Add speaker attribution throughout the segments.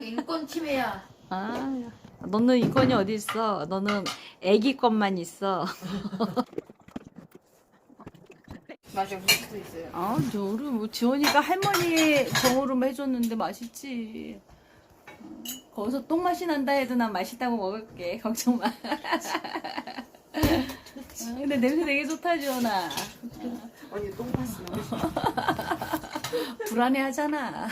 Speaker 1: 인권 침해야.
Speaker 2: 아, 너는 이권이 어디 있어? 너는 애기 것만 있어.
Speaker 1: 맞아, 그럴 수도 있어요.
Speaker 2: 아, 저 우리 뭐 지원이가 할머니 정으로 해줬는데 맛있지. 어, 거기서 똥 맛이 난다 해도 난 맛있다고 먹을게. 걱정 마. 어, 근데 냄새 되게 좋다, 지원아.
Speaker 3: 언니 똥 봤어.
Speaker 2: 불안해하잖아.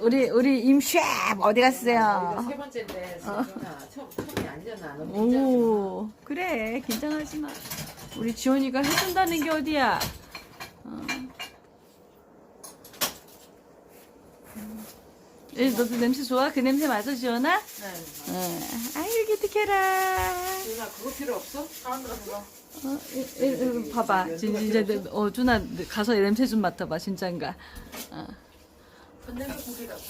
Speaker 2: 우리 우리 임 셰프 어디 갔어요?
Speaker 3: 이거 세 번째인데 처음 처음이 아니잖아. 너무 긴장하지 마.
Speaker 2: 오 그래 긴장하지 마. 우리 지원이가 해준다는 게 어디야? 어. 에, 너도 냄새 좋아? 그 냄새 맞아 지원아?
Speaker 3: 네.
Speaker 2: 응. 아유 기특해라.
Speaker 3: 누나 그거 필요 없어? 안 들었어.
Speaker 2: 어, 이, 이, 이, 봐봐. 진- 진짜 내- 어 준아 가서 냄새 좀 맡아봐 진짜인가? 어.
Speaker 3: 건네면 고기 같아.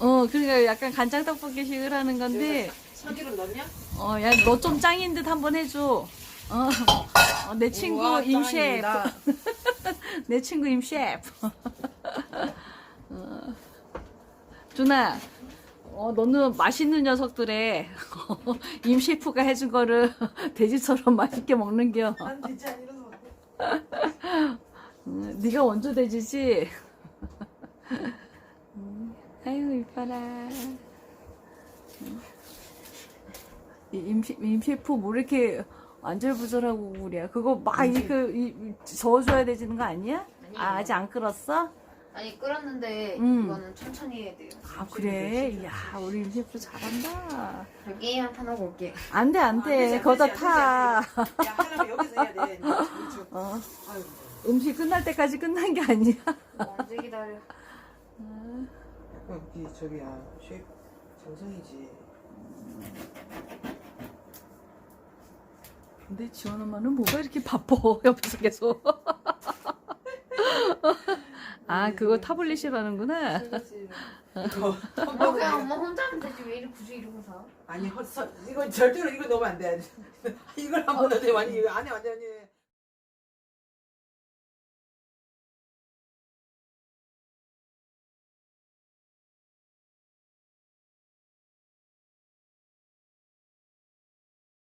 Speaker 2: 어 그러니까 약간 간장 떡볶이식을 하는 건데.
Speaker 3: 참기름 넣냐?
Speaker 2: 어, 야, 너 좀 짱인 듯 한번 해줘. 어, 어, 내 친구
Speaker 3: 우와,
Speaker 2: 임 셰프.
Speaker 3: 짱이다.
Speaker 2: 내 친구 임 셰프. 어. 준아, 어, 너는 맛있는 녀석들에 임 셰프가 해준 거를 돼지처럼 맛있게 먹는겨.
Speaker 3: 난안 일어서.
Speaker 2: 음, 네가 원조 돼지지. 음, 아유 이뻐라. 이 임, 셰- 임 셰프 뭐 이렇게 안절부절하고 그래. 그거 막 이그 이, 저어줘야 되는 거 아니야?
Speaker 1: 아니에요.
Speaker 2: 아, 아직 안 끓었어?
Speaker 1: 아니, 끓었는데,
Speaker 2: 음.
Speaker 1: 이거는 천천히 해야 돼요.
Speaker 2: 아 그래. 야 우리 임 셰프 잘한다.
Speaker 1: 저 게임 한판 하고 올게.
Speaker 2: 안돼
Speaker 3: 안 되지,
Speaker 2: 안돼.
Speaker 3: 안
Speaker 2: 거기다
Speaker 3: 되지,
Speaker 2: 타.
Speaker 3: 안 야 하려면 여기서 해야 돼.
Speaker 2: 어,
Speaker 3: 아유.
Speaker 2: 음식 끝날 때까지 끝난 게 아니야.
Speaker 1: 언제 기다려.
Speaker 3: 약간 이 저기야 쉐입 정성이지.
Speaker 2: 근데 지원 엄마는 뭐가 이렇게 바빠 옆에서 계속. 아 그거 타블릿이라는구나.
Speaker 3: 그렇지. 이거
Speaker 1: 엄마 그냥 엄마 혼자 하면 되지. 왜 이리 굳이 이러고 사?
Speaker 3: 아니 헛선 이거 절대로 이거 넣으면 안 돼. 이걸 한번 넣어야 돼. 완전 이거 안에 완전히